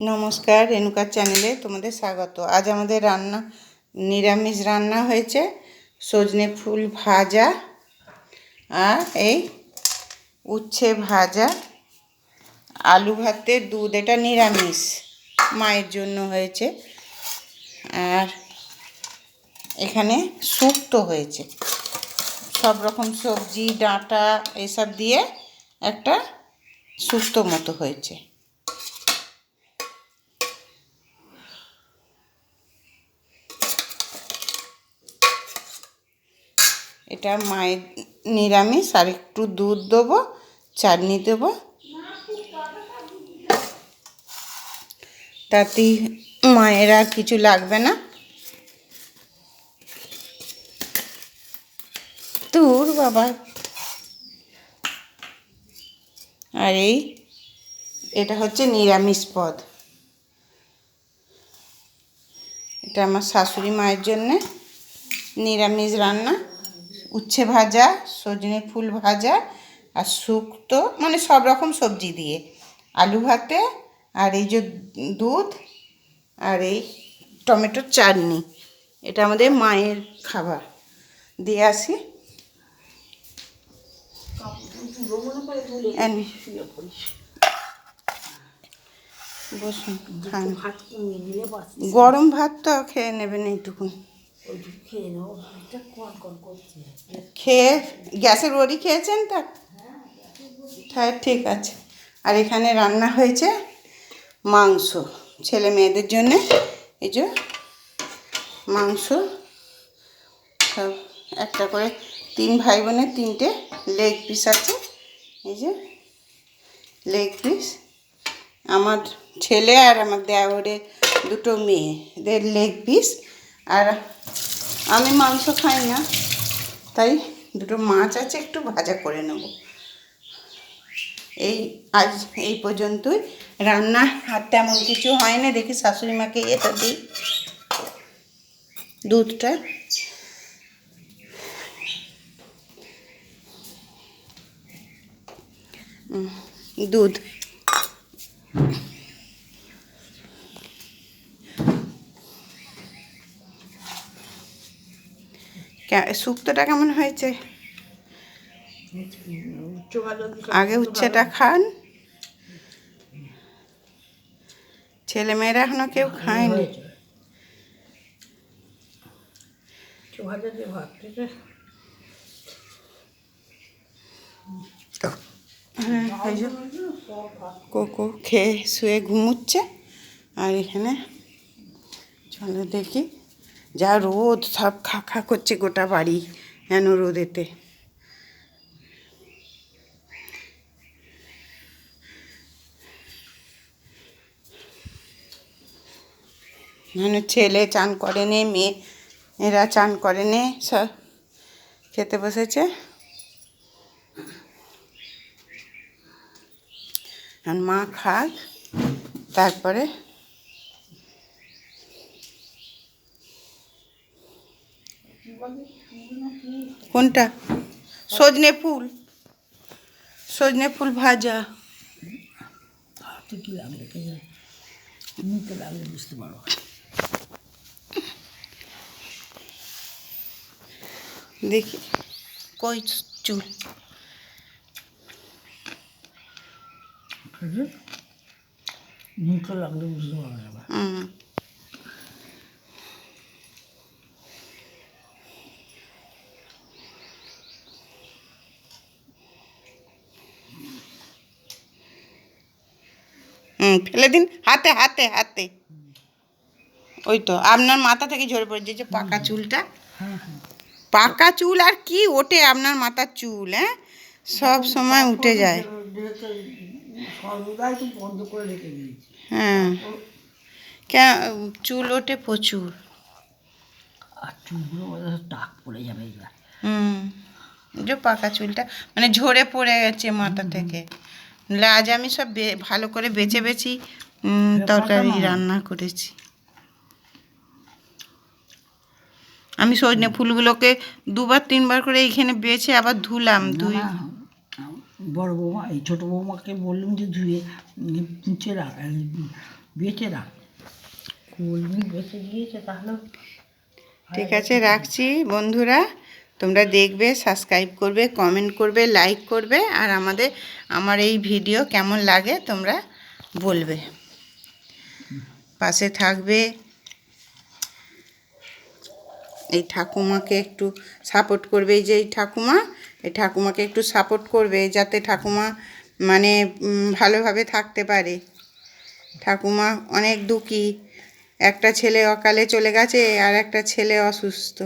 নমস্কার, রেণুকার চ্যানেলে তোমাদের স্বাগত। আজ আমাদের রান্না, নিরামিষ রান্না হয়েছে, সজনে ফুল ভাজা আর এই উচ্ছে ভাজা। আলু ভাতে দুধ, এটা নিরামিষ, মায়ের জন্য হয়েছে। আর এখানে শুক্তো হয়েছে। সব রকম সবজি, ডাঁটা, এসব দিয়ে একটা শুক্তো মতো হয়েছে। এটা মায়ের নিরামিষ, আর একটু দুধ দেবো, চাটনি দেবো। তাতেই মায়ের আর কিছু লাগবে না। তোর বাবা। আর এই, এটা হচ্ছে নিরামিষ পদ। এটা আমার শাশুড়ি মায়ের জন্যে নিরামিষ রান্না। উচ্ছে ভাজা সজনে ফুল ভাজা আর শুক্তো মানে সব রকম সবজি দিয়ে। আলু ভাতে আর এই যে দুধ আর এই টমেটোর চাটনি এটা আমাদের মায়ের খাবার। দিয়ে আসি। বসুন গরম ভাত তো খেয়ে নেবেন এইটুকু খেয়ে গ্যাসের বড়ি খেয়েছেন তা? হ্যাঁ ঠিক আছে। আর এখানে রান্না হয়েছে মাংস। ছেলে মেয়েদের জন্য এই যে মাংস সব একটা করে তিন ভাই বোনের তিনটে লেগ পিস আছে। এই যে লেগ পিস আমার ছেলে আর আমার দেওরের দুটো মেয়েদের লেগ পিস আর আমি মাংস খাই না। তাই দুটো মাছ আছে, একটু ভাজা করে নেব। এই আজ এই পর্যন্তই। রান্না আর তেমন কিছু হয় না, দেখি শাশুড়ি মাকে এটা দিই। দুধটা। দুধ। শুক্তোটা কেমন হয়েছে? আগে উচ্ছেটা খান। ছেলে মেয়েরা এখনও কেউ খায়নি। কোকো খেয়ে শুয়ে ঘুমুচ্ছে। আর এখানে চলো দেখি। যা রোদ, সব খা খা করছে গোটা বাড়ি হেন রোদেতে। মানে ছেলে চান করে নে, মেয়ে, এরা চান করে নে, সব খেতে বসেছে। মা খাক, তারপরে কোনটা? সজনে ফুল। সজনে ফুল ভাজা। হাতে কি লাগলে কে জানে মুখে লাগলে বুঝতে পারো দেখি, কই চুল? মুখে লাগলে বুঝতে পারো না হুম। ফেলে দিন হাতে হাতে হাতে। ওই তো আপনার মাথা থেকে ঝরে পড়েছে যে পাকা চুলটা। হ্যাঁ হ্যাঁ। পাকা চুল আর কি ওঠে আপনার মাথার চুল হ্যাঁ? সব সময় উঠে যায়। হ্যাঁ। কেন চুল ওঠে প্রচুর। আর চুলগুলো বোধহয় টাক পড়ে যাবে হুম। যে পাকা চুলটা মানে ঝরে পড়ে গেছে মাথা থেকে। আজ আমি সব ভালো করে বেছে বেছি তরকারি রান্না করেছি। আমি সজনে ফুলগুলোকে দুবার তিনবার করে এইখানে বেছে আবার ধুলাম ধুই বড় বৌমা এই ছোটো বৌমাকে বললাম যে ধুয়ে পুঁছে রাখ বেঁচে না কলমি বেঁচে গিয়েছে তাহলে। ঠিক আছে রাখছি বন্ধুরা। তোমরা দেখবে সাবস্ক্রাইব করবে কমেন্ট করবে লাইক করবে, আর আমাদের, আমার এই ভিডিও কেমন লাগে তোমরা বলবে। পাশে থাকবে। এই ঠাকুমাকে একটু সাপোর্ট করবে, এই যে এই ঠাকুমা, এই ঠাকুমাকে একটু সাপোর্ট করবে, যাতে ঠাকুমা মানে ভালোভাবে থাকতে পারে। ঠাকুমা অনেক দুঃখী। একটা ছেলে অকালে চলে গেছে, আর একটা ছেলে অসুস্থ।